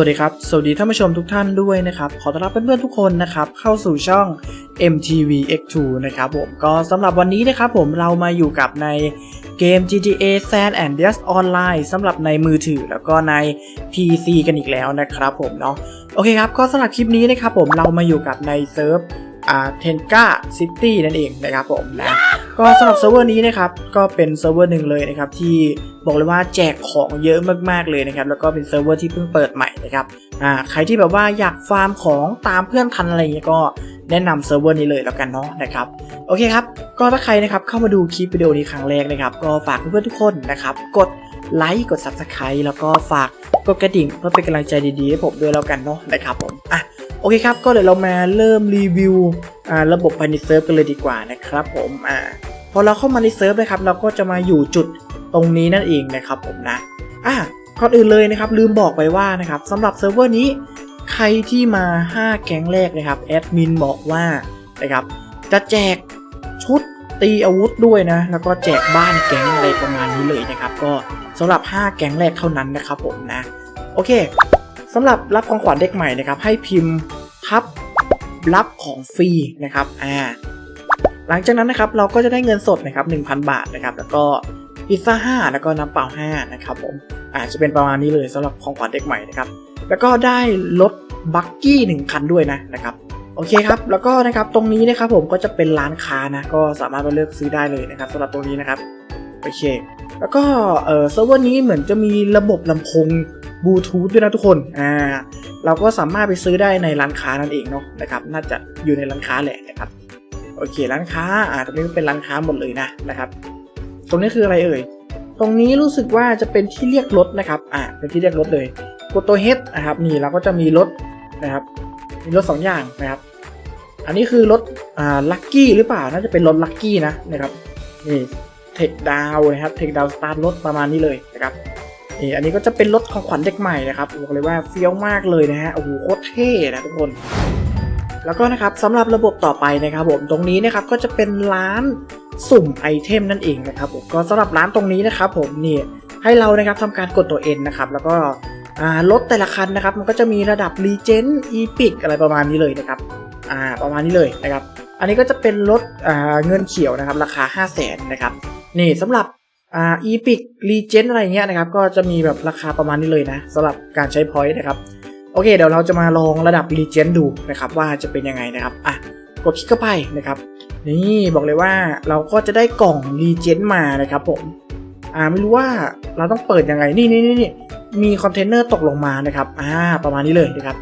วัสดีครับ สวัสดีท่านผู้ชมทุกท่านด้วยนะครับ ขอต้อนรับเพื่อนๆทุกคนนะครับเข้าสู่ช่อง MTV X2 นะครับผมก็สำหรับวันนี้นะครับผมเรามาอยู่กับในเกม GTA San Andreas Online สำหรับในมือถือแล้วก็ใน PC กันอีกแล้วนะครับผมเนาะโอเคครับ ก็สำหรับคลิปนี้นะครับผมเรามาอยู่กับในเซิร์ฟอ่าเทนกาซิตี้นั่นเองนะครับผมนะ ก็สำหรับเซิร์ฟเวอร์นี้นะครับก็เป็นเซิร์ฟเวอร์หนึ่งเลยนะครับที่บอกเลยว่าแจกของเยอะมากๆเลยนะครับแล้วก็เป็นเซิร์ฟเวอร์ที่เพิ่งเปิดใหม่นะครับอ่าใครที่แบบว่าอยากฟาร์มของตามเพื่อนทันอะไรอย่างเงี้ยก็แนะนำเซิร์ฟเวอร์นี้เลยแล้วกันเนาะนะครับโอเคครับก็ถ้าใครนะครับเข้ามาดูคลิปวิดีโอนี้ครั้งแรกนะครับก็ฝากเพื่อนๆทุกคนนะครับกดไลค์กด Subscribe แล้วก็ฝากกดกระดิ่งเพื่อเป็นกำลังใจดีๆให้ผมด้วยแล้วกันเนาะนะครับผมอะโอเคครับก็เดี๋ยวเรามาเริ่มรีวิว ระบบภายในเซิร์ฟกันเลยดีกว่านะครับผมอ่าพอเราเข้ามาในเซิร์ฟนะครับเราก็จะมาอยู่จุดตรงนี้นั่นเองนะครับผมนะอะก่อนอื่นเลยนะครับลืมบอกไปว่านะครับสำหรับเซิร์ฟเวอร์นี้ใครที่มา 5 แก๊งแรกนะครับแอดมินบอกว่านะครับจะแจกชุดตีอาวุธด้วยนะ แล้วก็แจกบ้านแก๊งอะไรประมาณนี้เลยนะครับ ก็สำหรับ 5 แก๊งแรกเท่านั้นนะครับผมนะ โอเคสำหรับรับของขวัญเด็กใหม่นะครับ ให้พิมพ์ทับ รับของฟรีนะครับอ่าหลังจากนั้นนะครับเราก็จะได้เงินสดนะครับ1,000 บาทนะครับแล้วก็พิซซ่า5แล้วก็น้ำเปล่า5นะครับผมอาจจะเป็นประมาณนี้เลยสำหรับของขวัญเด็กใหม่นะครับแล้วก็ได้รถบักกี้หนึ่งคันด้วยนะนะครับโอเคครับแล้วก็นะครับตรงนี้นะครับผมก็จะเป็นร้านค้านะก็สามารถมาเลือกซื้อได้เลยนะครับสำหรับตรงนี้นะครับโอเค แล้วก็เออเซิร์ฟเวอร์นี้เหมือนจะมีระบบลำโพง บลูทูธด้วยนะทุกคน อ่า เราก็สามารถไปซื้อได้ในร้านค้านั่นเองเนาะนะครับ น่าจะอยู่ในร้านค้าแหละนะครับ โอเค ร้านค้า อ่า ตรงนี้เป็นร้านค้าหมดเลยนะนะครับ ตรงนี้คืออะไรเอ่ย ตรงนี้รู้สึกว่าจะเป็นที่เรียกรถนะครับ อ่า เป็นที่เรียกรถเลย กดตัว H นะครับ นี่เราก็จะมีรถนะครับ มีรถสองอย่างนะครับ อันนี้คือรถ อ่า ลัคกี้หรือเปล่า น่าจะเป็นรถลัคกี้นะนะครับ นี่ เทคดาวนะครับ เทคดาวสตาร์ทรถประมาณนี้เลยนะครับ นี่อันนี้ก็จะเป็นรถของขวัญเด็กใหม่นะครับบอกเลยว่าเฟี้ยวมากเลยนะฮะโอ้โหโคตรเท่นะทุกคนแล้วก็นะครับสำหรับระบบต่อไปนะครับผมตรงนี้นะครับก็จะเป็นร้านสุ่มไอเทมนั่นเองนะครับผมก็สำหรับร้านตรงนี้นะครับผมนี่ให้เรานะครับทำการกดตัว N นะครับแล้วก็รถแต่ละคันนะครับมันก็จะมีระดับ r e g e n Epic อะไรประมาณนี้เลยนะครับอ่าประมาณนี้เลยนะครับอันนี้ก็จะเป็นรถเงินเขียวนะครับราคา 5 0 0 0 0นนะครับนี่สำหรับ อ่า Epic r e g e n อะไรเงี้ยนะครับก็จะมีแบบราคาประมาณนี้เลยนะสำหรับการใช้ point นะครับโอเคเดี๋ยวเราจะมาลองระดับ r e g e n ดูนะครับว่าจะเป็นยังไงนะครับอะกดคลิกเข้าไปนะครับนี่บอกเลยว่าเราก็จะได้กล่อง r e g e n มานะครับผมอ่าไม่รู้ว่าเราต้องเปิดยังไงนี่นี่นี่มีคอนเทนเนอร์ตกลงมานะครับอ่าประมาณนี้เลยนะครับ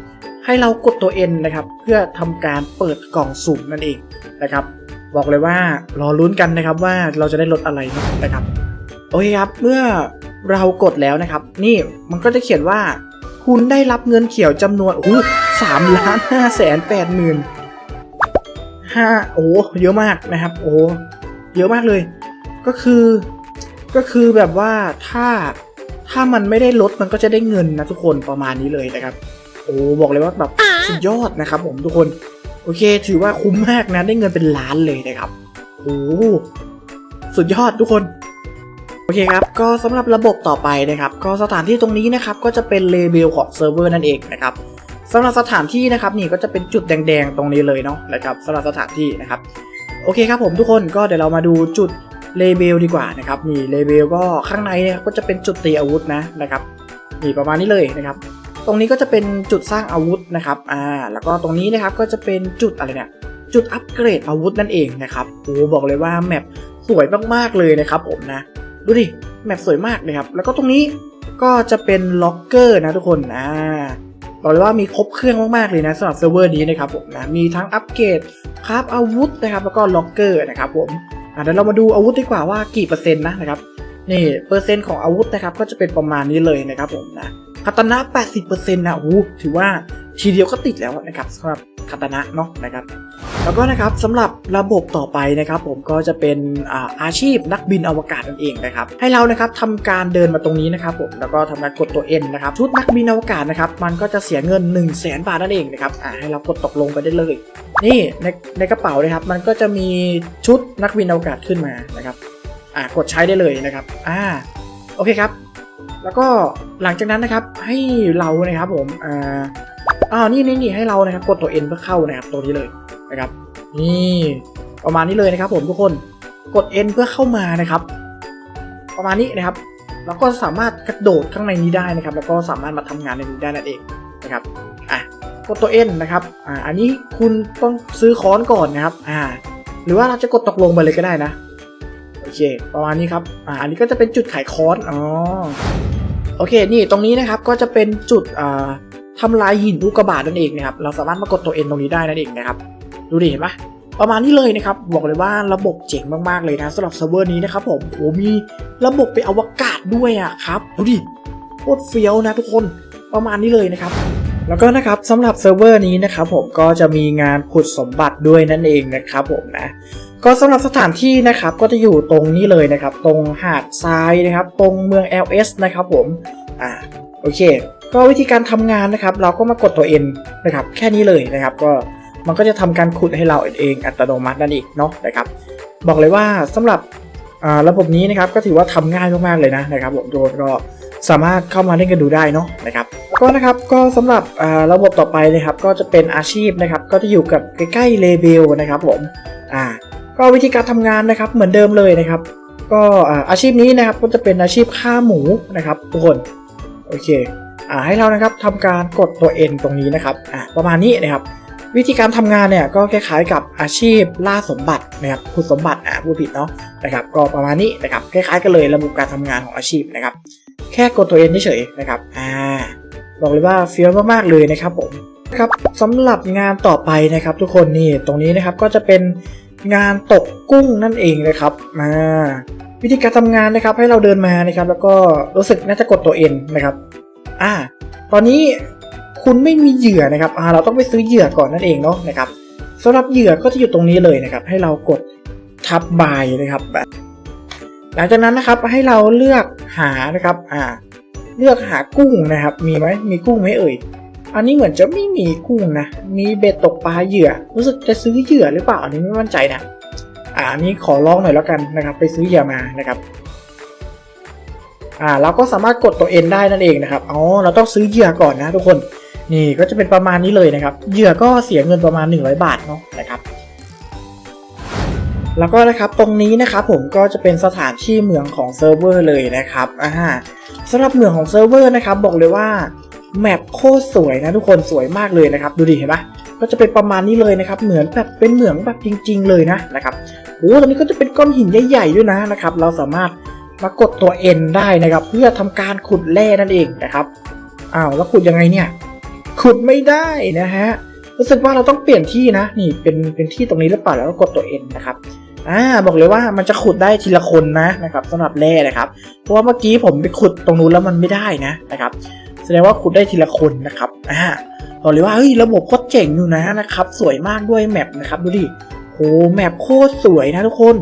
ให้เรากดตัว N นะครับเพื่อทำการเปิดกล่องสุ่มนั่นเองนะครับบอกเลยว่ารอลุ้นกันนะครับว่าเราจะได้ลดอะไรนะครับ อเคครับ เมื่อเรากดแล้วนะครับ นี่มันก็จะเขียนว่า คุณได้รับเงินเขียวจำนวนโอ้สามล้านห้าแสนแปดหมื่นห้าโอ้เยอะมากนะครับ โอ้เยอะมากเลย ก็คือ ก็คือแบบว่าถ้าถ้ามันไม่ได้ลดมันก็จะได้เงินนะทุกคนประมาณนี้เลยนะครับ โอ้บอกเลยว่าแบบสุดยอดนะครับ ผมทุกคน โอเค ถือว่าคุ้มมากนะได้เงินเป็นล้านเลยนะครับโอ้สุดยอดทุกคน โอเคครับ ก็สำหรับระบบต่อไปนะครับ ก็สถานที่ตรงนี้นะครับก็จะเป็นเลเบลของเซิร์ฟเวอร์นั่นเองนะครับสำหรับสถานที่นะครับนี่ก็จะเป็นจุดแดงๆตรงนี้เลยเนาะนะครับสำหรับสถานที่นะครับโอเคครับผมทุกคนก็เดี๋ยวเรามาดูจุดเลเบลดีกว่านะครับนี่เลเบลก็ข้างในเนี่ยก็จะเป็นจุดตีอาวุธนะนะครับนี่ประมาณนี้เลยนะครับตรงนี้ก็จะเป็นจุดสร้างอาวุธนะครับอ่าแล้วก็ตรงนี้นะครับก็จะเป็นจุดอะไรเนี่ยจุดอัปเกรดอาวุธนั่นเองนะครับโอ้บอกเลยว่าแมปสวยมากๆเลยนะครับผมนะ ดูดิ แมปสวยมากเลยครับ แล้วก็ตรงนี้ก็จะเป็นล็อกเกอร์นะทุกคนอ่าบอกเลยว่ามีครบเครื่องมาก ๆ เลยนะสำหรับเซิร์ฟเวอร์นี้นะครับผมนะมีทั้งอัปเกรดคราฟอาวุธนะครับ แล้วก็ล็อกเกอร์นะครับผมอ่าเดี๋ยวเรามาดูอาวุธดีกว่าว่ากี่เปอร์เซ็นต์นะนะครับนี่เปอร์เซ็นต์ของอาวุธนะครับก็จะเป็นประมาณนี้เลยนะครับผมนะ คาตานะ 80%นะโอ้ถือว่าทีเดียวก็ติดแล้วนะครับสำหรับคาตานะเนาะนะครับ แล้วก็นะครับสำหรับระบบต่อไปนะครับ ผมก็จะเป็นอาอาชีพนักบินอวกาศนั่นเองนะครับ ให้เรานะครับทำการเดินมาตรงนี้นะครับ ผมแล้วก็ทำการกดตัว N นะครับชุดนักบินอวกาศนะครับ มันก็จะเสียเงิน 1 0 0 0 0แบาทนั่นเองนะครับอ่าให้เรากดตกลงไปได้เลย นี่ในในกระเป๋านะครับ มันก็จะมีชุดนักบินอวกาศขึ้นมานะครับ อ่ากดใช้ได้เลยนะครับ อ่าโอเคครับ แล้วก็หลังจากนั้นนะครับให้เรานะครับผมอ่าอ้าวนี่นี่นี่ให้เรานะครับกดตัว N เพื่อเข้านะครับตัวนี้เลยนะครับ นี่ประมาณนี้เลยนะครับ ผมทุกคนกด N เพื่อเข้ามานะครับ ประมาณนี้นะครับแล้วก็สามารถกระโดดข้างในนี้ได้นะครับ แล้วก็สามารถมาทำงานในนี้ได้นั่นเองนะครับอะกดตัว N นะครับอ่าอันนี้คุณต้องซื้อค้อนก่อนนะครับอ่าหรือว่าเราจะกดตกลงไปเลยก็ได้นะ เค ประมาณนี้ครับ อ่า อันนี้ก็จะเป็นจุดขายคอร์ส อ๋อ โอเค นี่ตรงนี้นะครับ ก็จะเป็นจุดอ่าทำลายหินอุกกาบาตนั่นเองนะครับ เราสามารถมากดตัวเอ็นตรงนี้ได้นั่นเองนะครับ ดูดิเห็นปะประมาณนี้เลยนะครับ บอกเลยว่าระบบเจ๋งมากๆเลยนะสำหรับเซิร์ฟเวอร์นี้นะครับผมโอ้มีระบบไปอวกาศด้วยอะครับ ดูดิโคตรเฟี้ยวนะทุกคน ประมาณนี้เลยนะครับแล้วก็นะครับสำหรับเซิร์ฟเวอร์นี้นะครับผมก็จะมีงานขุดสมบัติด้วยนั่นเองนะครับผมนะ ก็สำหรับสถานที่นะครับก็จะอยู่ตรงนี้เลยนะครับ ตรงหาดทรายนะครับ ตรงเมือง LS นะครับผมอ่าโอเค ก็วิธีการทำงานนะครับ เราก็มากดตัว N นะครับ แค่นี้เลยนะครับ ก็มันก็จะทำการขุดให้เราเองอัตโนมัตินั่นเองเนาะนะครับ บอกเลยว่าสำหรับอ่าระบบนี้นะครับก็ถือว่าทำง่ายมากๆเลยนะนะครับผมทุกคนก็สามารถเข้ามาเล่นกันดูได้เนาะนะครับก็นะครับก็สำหรับอ่าระบบต่อไปนะครับ ก็จะเป็นอาชีพนะครับ ก็จะอยู่กับใกล้ๆเลเบลนะครับผมอ่า ก็วิธีการทำงานนะครับเหมือนเดิมเลยนะครับ ก็อาชีพนี้นะครับก็จะเป็นอาชีพฆ่าหมูนะครับทุกคนโอเคอ่าให้เรานะครับทำการกดตัว N ตรงนี้นะครับอ่าประมาณนี้นะครับ วิธีการทำงานเนี่ยก็คล้ายๆกับอาชีพล่าสมบัตินะครับขุดสมบัติอ่าพูดผิดเนาะนะครับ ก็ประมาณนี้นะครับคล้ายๆกันเลยระบบการทำงานของอาชีพนะครับ แค่กดตัว N เฉยๆนะครับอ่าบอกเลยว่าเฟี้ยวมากๆเลยนะครับผมครับสำหรับงานต่อไปนะครับทุกคนนี่ตรงนี้นะครับก็จะเป็น งานตกกุ้งนั่นเองนะครับมาวิธีการทำงานนะครับให้เราเดินมานะครับแล้วก็รู้สึกน่าจะกดตัว N นะครับอ่าตอนนี้คุณไม่มีเหยื่อนะครับอ่าเราต้องไปซื้อเหยื่อก่อนนั่นเองเนาะนะครับสำหรับเหยื่อก็จะอยู่ตรงนี้เลยนะครับ ให้เรากดทับบายนะครับแบบหลังจากนั้นนะครับให้เราเลือกหานะครับอ่าเลือกหากุ้งนะครับ มีไหมมีกุ้งไหมเอ่ย อันนี้เหมือนจะไม่มีกุ้งนะ มีเบ็ดตกปลาเหยื่อ รู้สึกจะซื้อเหยื่อหรือเปล่า อันนี้ไม่มั่นใจนะ อ่านี้ขอลองหน่อยแล้วกันนะครับ ไปซื้อเหยื่อมานะครับ อ่าเราก็สามารถกดตัว N ได้นั่นเองนะครับ อ๋อ เราต้องซื้อเหยื่อก่อนนะทุกคน นี่ก็จะเป็นประมาณนี้เลยนะครับ เหยื่อก็เสียเงินประมาณ 100 บาทเนาะนะครับแล้วก็นะครับตรงนี้นะครับผมก็จะเป็นสถานที่เมืองของเซิร์ฟเวอร์เลยนะครับอ่าสำหรับเมืองของเซิร์ฟเวอร์นะครับบอกเลยว่า แมปโคตรสวยนะทุกคนสวยมากเลยนะครับ ดูดิเห็นปะก็จะเป็นประมาณนี้เลยนะครับ เหมือนแบบเป็นเหมืองแบบจริง ๆ เลยนะนะครับโอ้ตรงนี้ก็จะเป็นก้อนหินใหญ่ๆด้วยนะนะครับ เราสามารถมากดตัว N ได้นะครับ เพื่อทำการขุดแร่นั่นเองนะครับอ้าวแล้วขุดยังไงเนี่ย ขุดไม่ได้นะฮะรู้สึกว่าเราต้องเปลี่ยนที่นะ นี่เป็นเป็นที่ตรงนี้หรือเปล่าแล้วก็กดตัว N นะครับอ่าบอกเลยว่ามันจะขุดได้ทีละคนนะนะครับสำหรับแร่นะครับ เพราะว่าเมื่อกี้ผมไปขุดตรงนู้นแล้วมันไม่ได้นะนะครับ แสดงว่าขุดได้ทีละคนนะครับอ่าบอกเลยว่าเฮ้ยระบบโคตรเจ๋งอยู่นะนะครับสวยมากด้วยแมปนะครับดูดิโหแมปโคตรสวยนะทุกคน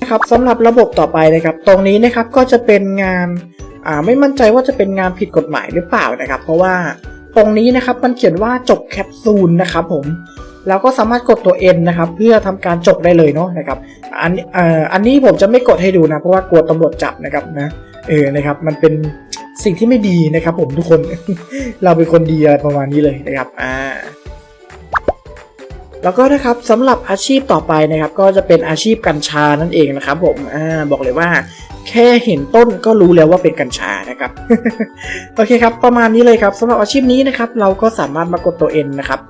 นะครับสำหรับระบบต่อไปนะครับ ตรงนี้นะครับก็จะเป็นงานอ่าไม่มั่นใจว่าจะเป็นงานผิดกฎหมายหรือเปล่านะครับ เพราะว่าตรงนี้นะครับมันเขียนว่าจบแคปซูลนะครับผมเราก็สามารถกดตัว N นะครับเพื่อทำการจบได้เลยเนาะนะครับอันเอ่ออันนี้ผมจะไม่กดให้ดูนะเพราะว่ากลัวตำรวจจับนะครับนะเออนะครับมันเป็น สิ่งที่ไม่ดีนะครับ ผมทุกคน เราเป็นคนดีอะไรประมาณนี้เลยนะครับอ่าแล้วก็นะครับสำหรับอาชีพต่อไปนะครับ ก็จะเป็นอาชีพกัญชานั่นเองนะครับ ผมอ่าบอกเลยว่าแค่เห็นต้นก็รู้แล้วว่าเป็นกัญชานะครับ โอเคครับ ประมาณนี้เลยครับสำหรับอาชีพนี้นะครับ เราก็สามารถมากดตัว N นนะครับ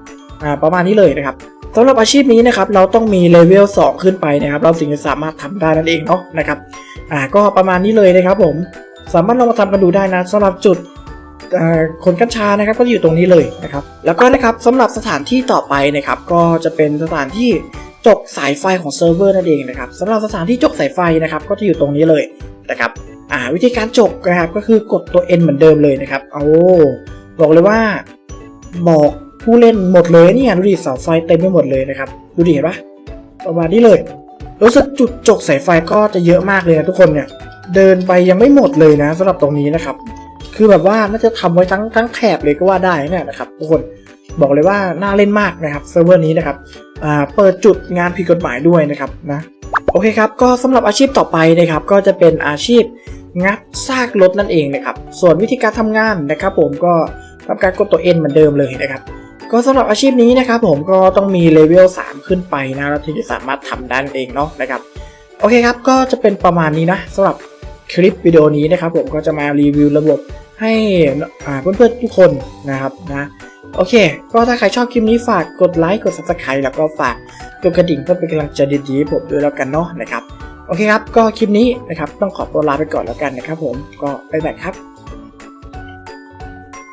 อ่าประมาณนี้เลยนะครับสำหรับอาชีพนี้นะครับ เราต้องมีเลเวล2ขึ้นไปนะครับ เราถึงจะสามารถทำได้นั่นเองเนาะนะครับ อ่าก็ประมาณนี้เลยนะครับผม สามารถลองมาทำกันดูได้นะสำหรับจุดอ่าขนกัญชานะครับก็อยู่ตรงนี้เลยนะครับ แล้วก็นะครับสำหรับสถานที่ต่อไปนะครับก็จะเป็นสถานที่จกสายไฟของเซิร์ฟเวอร์นั่นเองนะครับสำหรับสถานที่จกสายไฟนะครับก็จะอยู่ตรงนี้เลยนะครับวิธีการจกนะครับก็คือกดตัว N เหมือนเดิมเลยนะครับโอ้บอกเลยว่าบอกผู้เล่นหมดเลยเนี่ยดูดิเสาไฟเต็มไปหมดเลยนะครับดูดิเห็นปะประมาณนี้เลย รู้สึกจุดจกสายไฟก็จะเยอะมากเลยนะทุกคนเนี่ย เดินไปยังไม่หมดเลยนะสำหรับตรงนี้นะครับ คือแบบว่าน่าจะทำไว้ทั้งทั้งแถบเลยก็ว่าได้นี่นะครับทุกคนบอกเลยว่าน่าเล่นมากนะครับเซิร์ฟเวอร์นี้นะครับเปิดจุดงานผิดกฎหมายด้วยนะครับนะโอเคครับก็สำหรับอาชีพต่อไปนะครับ ก็จะเป็นอาชีพงัดซากรถนั่นเองนะครับ ส่วนวิธีการทำงานนะครับ ผมก็ทำการกดตัว N เหมือนเดิมเลยนะครับ ก็สำหรับอาชีพนี้นะครับ ผมก็ต้องมีเลเวล3ขึ้นไปนะแล้วถึงจะสามารถทำได้นั่นเองเนาะนะครับ โอเคครับก็จะเป็นประมาณนี้นะสำหรับ คลิปวิดีโอนี้นะครับผมก็จะมารีวิวระบบให้อ่าเพื่อนๆทุกคนนะครับนะโอเค ก็ถ้าใครชอบคลิปนี้ฝากกดไลค์กด subscribe แล้วก็ฝากกดกระดิ่งเพื่อเป็นกำลังใจดีๆผมด้วยแล้วกันเนาะนะครับ โอเคครับ ก็คลิปนี้นะครับต้องขอตัวลาไปก่อนแล้วกันนะครับผมก็ไปแบบครับ